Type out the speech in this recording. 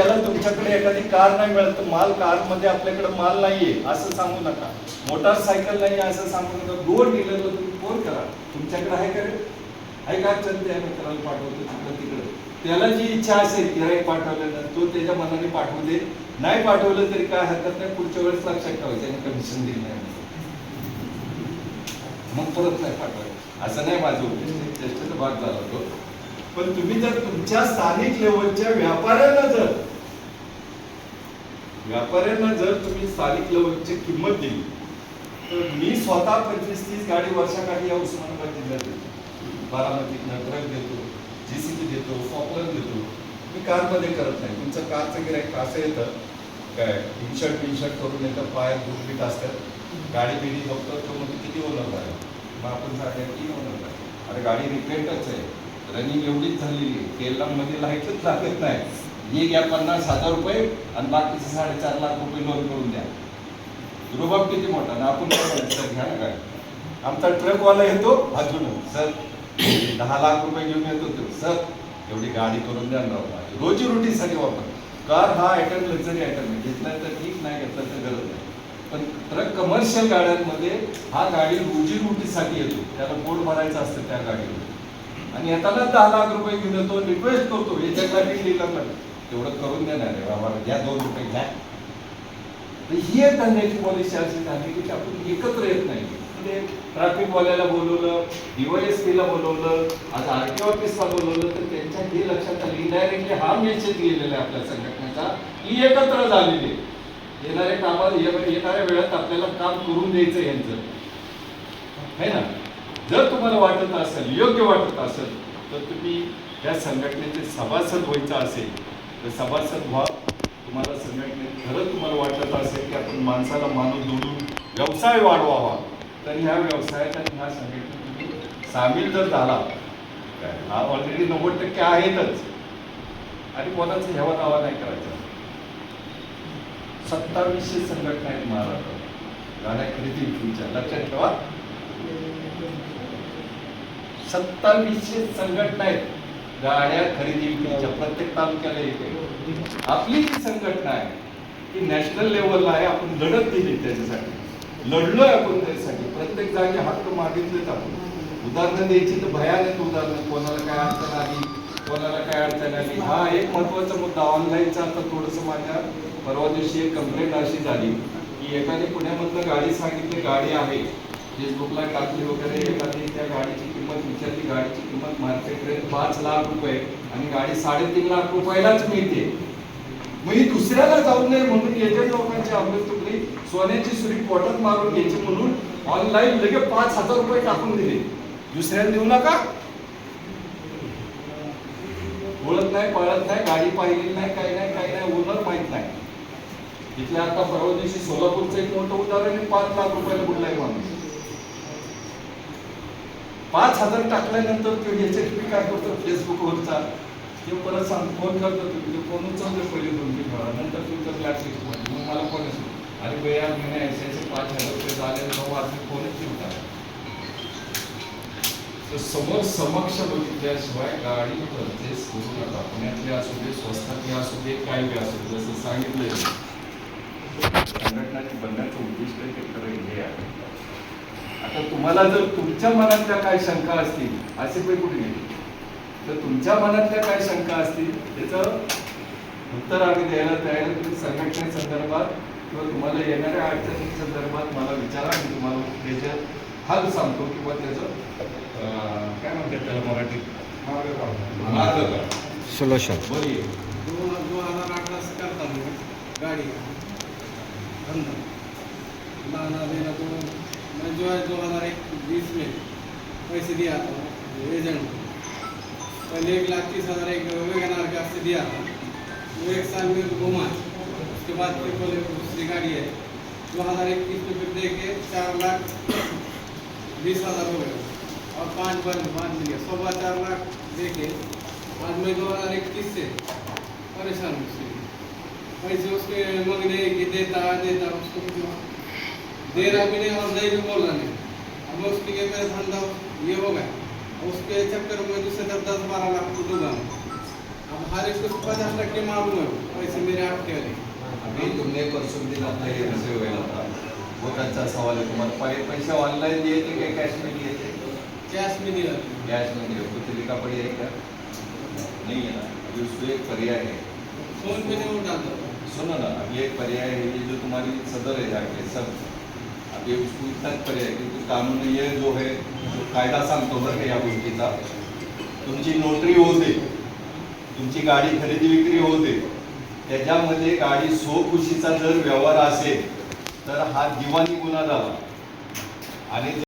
त्याला तुमच्याकडे एखादी कार नाही मिळत तर माल कारमध्ये आपल्याकडे माल नाहीये असं सांगू नका. मोटारसायकल नाही असं सांगू नका. दोन डीलरला तुम्ही फोन करा. तुमच्याकडे आहे का रे? आहे का? चलते आहे मित्राला पाठवतो तिकडं तिकडे. त्याला जी इच्छा असेल गिराईक पाठवल्यानं तो त्याच्या मनाने पाठवू दे. नाही पाठवलं तरी काय हरकत नाही. पुढच्या वेळेस लक्षात ठेवायचं त्याने कमिशन दिलं नाही. मग परत नाही पाठवायचं. असं नाही माझं उद्देश चेष्टेचा भाग झाला होतो पण तुम्ही जर तुमच्या स्थानिक लेवलच्या व्यापाऱ्यांना जर व्यापाऱ्यांना जर तुम्ही स्थानिक लेवलची किंमत दिली तर मी स्वतः पंचवीस तीस गाडी वर्षाकाठी या उस्मानाबाद जिल्ह्यात देतो. बारामतीतनं ट्रक देतो जीसीबी देतो फॉपलर देतो. मी कारमध्ये करत नाही. तुमचं कारचं गिराईक असं येतं. काय इन्शर्ट इनशर्ट करून येतं पाय गुटबीट असतात. गाडी बिडी बघतो तो म्हणजे किती ओनर आहे मग आपण झाले किती ओनर आहे अरे गाडी रिपेंटच आहे रनिंग एवढीच झालेली आहे. तेलामध्ये लाईटच लागत नाही. एक या पन्नास हजार रुपये आणि बाकीचे साडेचार लाख रुपये लोन करून द्या. रुबाब किती मोठा? ना आपण सर घ्या ना काय? आमचा ट्रकवाला येतो अजून सर दहा लाख रुपये घेऊन येतो तो. सर एवढी गाडी करून द्या ना रोजी रोटीसाठी वापर. कार हा आयटम लक्झरी आयटम आहे. घेतला तर ठीक नाही घेतला तर गरज नाही. पण ट्रक कमर्शियल गाड्यांमध्ये हा गाडी रोजी रोटीसाठी येतो. त्याला पोट भरायचं असतं त्या गाडीवर. आणि येताना दहा लाख रुपये घेऊन येतो रिक्वेस्ट करतो. याच्यासाठी डीलरला तेवढं करून देणार आहे बाबा घ्या दोन रुपये घ्या ही एक धंद्याची पॉलिसी अशी झाली की आपण एकत्र येत नाही. म्हणजे ट्रॅफिक बोलवलं डीवायएसपीला बोलवलं आज आरटी ऑफिसला बोलवलं तर त्यांच्या हे लक्षात आलं इनडायरेक्टली हा मेसेज गेलेला आहे आपल्या संघटनेचा ही एकत्र झालेली आहे. येणाऱ्या कामाला येणाऱ्या वेळात आपल्याला काम करून द्यायचं यांचं. है ना? जर तुम्हाला वाटत असेल योग्य वाटत असेल तर तुम्ही या संघटनेचे सभासद व्हायचं असेल सभासद व्हा. तुम्हाला संघटनेत खरं तुम्हाला वाटत असेल की आपण माणसाला माणूस जोडून व्यवसाय वाढवावा तर ह्या व्यवसायाच्या ह्या संघटनेत तुम्ही सामील जर झाला काय, हा ऑलरेडी नव्वद टक्के आहेतच. आणि कोणाचं हेवा दावा नाही करायचा. सत्तावीसशे संघटना आहेत महाराष्ट्रात. गाड्या खरेदी विक्रीच्या. लक्षात ठेवा. सत्तावीसशे संघटना आहेत. गाड्या खरेदी विक्रीच्या प्रत्येक तालुक्याला येते. आपली जी संघटना आहे ती नॅशनल लेवलला आहे आपण लढत दिली त्याच्यासाठी. लढलोय आपण त्याच्यासाठी. प्रत्येक जागी हक्क मागितलेच आपण. उदाहरणं द्यायची तर भयानक उदाहरणं. कोणाला काय अडचण आली कोणाला काय अडचण आली? हा एक महत्त्वाचा मुद्दा. ऑनलाईनचा आता थोडंसं माझ्या परवा दिवशी एक कंप्लेंट अशी झाली की एकाने पुण्यामधनं गाडी सांगितली गाडी आहे. फेसबुकला टाकली वगैरे एखादी त्या गाडीची किंमत विचारली गाडीची किंमत मार्केट रेट पाच लाख रुपये आणि गाडी साडेतीन लाख रुपयालाच मिळते. मग ही दुसऱ्याला जाऊ नये म्हणून येत्या लोकांची अमृत तुकडी सोन्याची सुरी पोटात मारून घ्यायची म्हणून ऑनलाईन लगे पाच हजार रुपये टाकून दिले. दुसऱ्याला देऊ नका. ओळख नाही पळत नाही गाडी पाहिलेली नाही काही नाही काही नाही ओनर माहीत नाही. इथल्या आता परवा दिवशी सोलापूरचं एक मोठं उदाहरण पाच लाख रुपयाला बुडलाय माणूस पाच हजार टाकल्यानंतर तो याच्यात मी काय करतो? फेसबुकवरचा ते परत सांग फोन करतो तुम्ही म्हणजे फोन उचलतो पहिले दोन तीन वेळा. नंतर तुमचं ब्लॅकलिस्टमध्ये मग मला फोन येतो अरे भैया महिने ऐसे ऐसे पाच हजार रुपये झाले. भाऊ आज मी फोनच ठेवता तर समोर समक्ष बघितल्याशिवाय गाडी परचेस करू नका पुण्यातले असू दे स्वस्तातले असू दे काय बी असू दे. जसं सांगितलंय संघटनाची बनण्याचं उद्दिष्ट ते खरं हे आहे. आता तुम्हाला जर तुमच्या मनातल्या काय शंका असतील असे पण कुठे गेले? तर तुमच्या मनातल्या काय शंका असतील त्याचं उत्तर आम्ही द्यायला तयार. तुम्ही संघटने संदर्भात किंवा तुम्हाला येणाऱ्या अडचणी संदर्भात मला विचारा. मी तुम्हाला त्याचे हल सांगतो किंवा त्याचं काय म्हणतात त्याला मराठीत. सोल्युशन बोलिये दो दो हजार से करता हूँ गाड़ी देना तो मैं जो है दो हज़ार एक बीस में पैसे दिया था एजेंट को पहले एक लाख तीस हज़ार एक वेगनार का से दिया था वो एक साल में घुमा। उसके बाद फिर बोले, दूसरी गाड़ी है। दो हज़ार इक्कीस में फिर दे के चार लाख बीस हज़ार हो गए और पाँच बार पाँच मिल गया सवा चार लाख दे के आज मैं दो हज़ार इक्कीस से परेशान हूँ उसके पैसे उसके मांगने कि देता देता, उसको दे रहा भी नहीं और नहीं भी बोल रहा नहीं अब उसके लिए मेरा धंधा ये हो गया। उसके चक्कर में दूसरे दस दस बारह लाख को डूबा हूँ। अब हर एक को पचास टक्के मालूम है पैसे मेरे हाथ के वाले अभी तुमने परसों दिन आपल्या हे कसे व्हायला होता वो त्यांचा सवाल आहे तुम्हाला पै- पैसे ऑनलाईन दिए थे काय कॅश में दिए थे? कैश में दिया कॅश में दिए। कुछ लिखा पड़ी है क्या? नहीं है ना। अभी उसको एक पर्याय है। फ़ोन पे नहीं उठाता। सुनो ना अभी एक पर्याय है ये जो तुम्हारी सदर है जाके सब। ये उसको इतना पर्याय की कानून ये जो है जो कायदा सांगतो बरं का या गोष्टीचा तुमची नोटरी होते तुमची गाडी खरेदी विक्री होते त्याच्यामध्ये गाडी सोखुशीचा जर व्यवहार असेल तर हा दिवाणी गुन्हा झाला. आणि